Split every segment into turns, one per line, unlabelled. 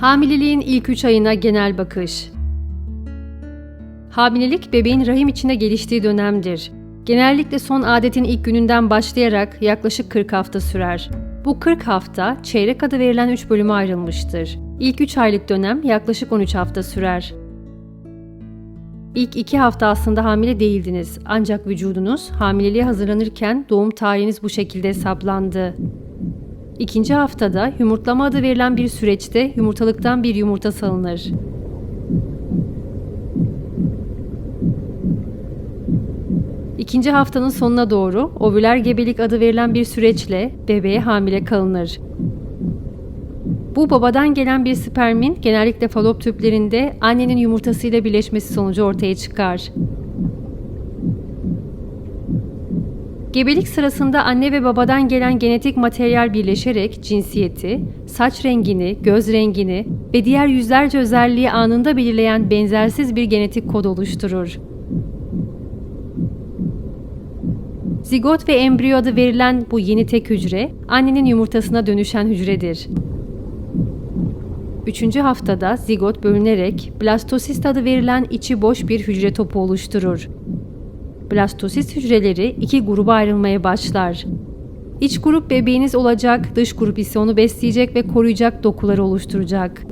Hamileliğin ilk 3 ayına genel bakış. Hamilelik bebeğin rahim içinde geliştiği dönemdir. Genellikle son adetin ilk gününden başlayarak yaklaşık 40 hafta sürer. Bu 40 hafta çeyrek adı verilen 3 bölüme ayrılmıştır. İlk 3 aylık dönem yaklaşık 13 hafta sürer. İlk 2 hafta aslında hamile değildiniz ancak vücudunuz hamileliğe hazırlanırken doğum tarihiniz bu şekilde hesaplandı. İkinci haftada yumurtlama adı verilen bir süreçte yumurtalıktan bir yumurta salınır. İkinci haftanın sonuna doğru ovüler gebelik adı verilen bir süreçle bebeğe hamile kalınır. Bu babadan gelen bir spermin genellikle falop tüplerinde annenin yumurtasıyla birleşmesi sonucu ortaya çıkar. Gebelik sırasında anne ve babadan gelen genetik materyal birleşerek cinsiyeti, saç rengini, göz rengini ve diğer yüzlerce özelliği anında belirleyen benzersiz bir genetik kod oluşturur. Zigot ve embriyo adı verilen bu yeni tek hücre, annenin yumurtasına dönüşen hücredir. Üçüncü haftada zigot bölünerek blastosist adı verilen içi boş bir hücre topu oluşturur. Blastosist hücreleri iki gruba ayrılmaya başlar. İç grup bebeğiniz olacak, dış grup ise onu besleyecek ve koruyacak dokuları oluşturacak.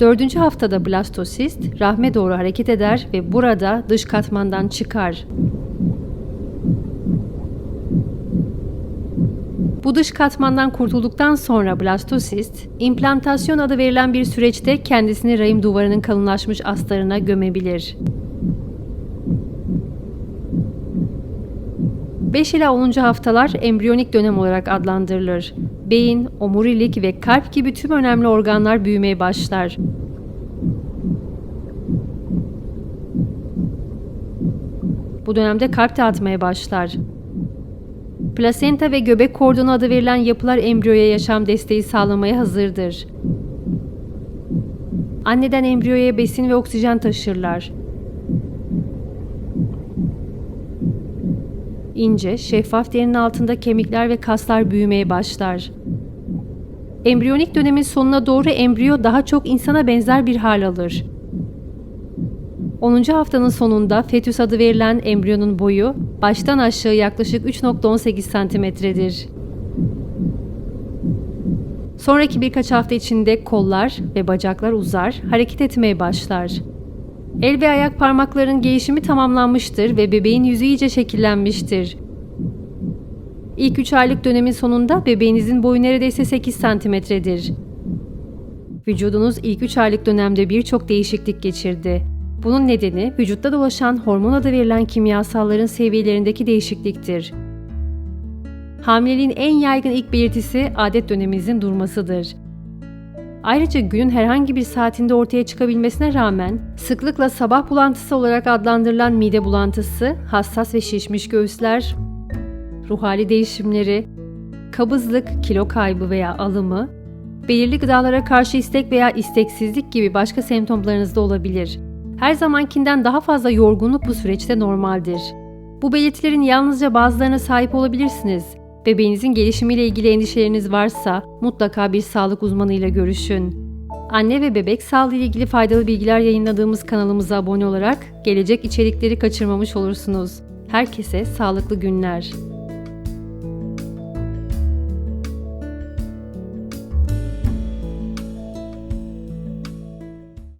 Dördüncü haftada blastosist rahme doğru hareket eder ve burada dış katmandan çıkar. Bu dış katmandan kurtulduktan sonra blastosist, implantasyon adı verilen bir süreçte kendisini rahim duvarının kalınlaşmış astarına gömebilir. 5 ila 10. haftalar embriyonik dönem olarak adlandırılır. Beyin, omurilik ve kalp gibi tüm önemli organlar büyümeye başlar. Bu dönemde kalp de atmaya başlar. Plasenta ve göbek kordonu adı verilen yapılar embriyoya yaşam desteği sağlamaya hazırdır. Anneden embriyoya besin ve oksijen taşırlar. İnce, şeffaf derinin altında kemikler ve kaslar büyümeye başlar. Embriyonik dönemin sonuna doğru embriyo daha çok insana benzer bir hal alır. 10. haftanın sonunda fetüs adı verilen embriyonun boyu baştan aşağı yaklaşık 3.18 santimetredir. Sonraki birkaç hafta içinde kollar ve bacaklar uzar, hareket etmeye başlar. El ve ayak parmakların gelişimi tamamlanmıştır ve bebeğin yüzü iyice şekillenmiştir. İlk 3 aylık dönemin sonunda bebeğinizin boyu neredeyse 8 santimetredir. Vücudunuz ilk 3 aylık dönemde birçok değişiklik geçirdi. Bunun nedeni vücutta dolaşan hormon adı verilen kimyasalların seviyelerindeki değişikliktir. Hamileliğin en yaygın ilk belirtisi adet döneminizin durmasıdır. Ayrıca günün herhangi bir saatinde ortaya çıkabilmesine rağmen sıklıkla sabah bulantısı olarak adlandırılan mide bulantısı, hassas ve şişmiş göğüsler, ruh hali değişimleri, kabızlık, kilo kaybı veya alımı, belirli gıdalara karşı istek veya isteksizlik gibi başka semptomlarınız da olabilir. Her zamankinden daha fazla yorgunluk bu süreçte normaldir. Bu belirtilerin yalnızca bazılarına sahip olabilirsiniz. Bebeğinizin gelişimiyle ilgili endişeleriniz varsa mutlaka bir sağlık uzmanıyla görüşün. Anne ve bebek sağlığı ile ilgili faydalı bilgiler yayınladığımız kanalımıza abone olarak gelecek içerikleri kaçırmamış olursunuz. Herkese sağlıklı günler.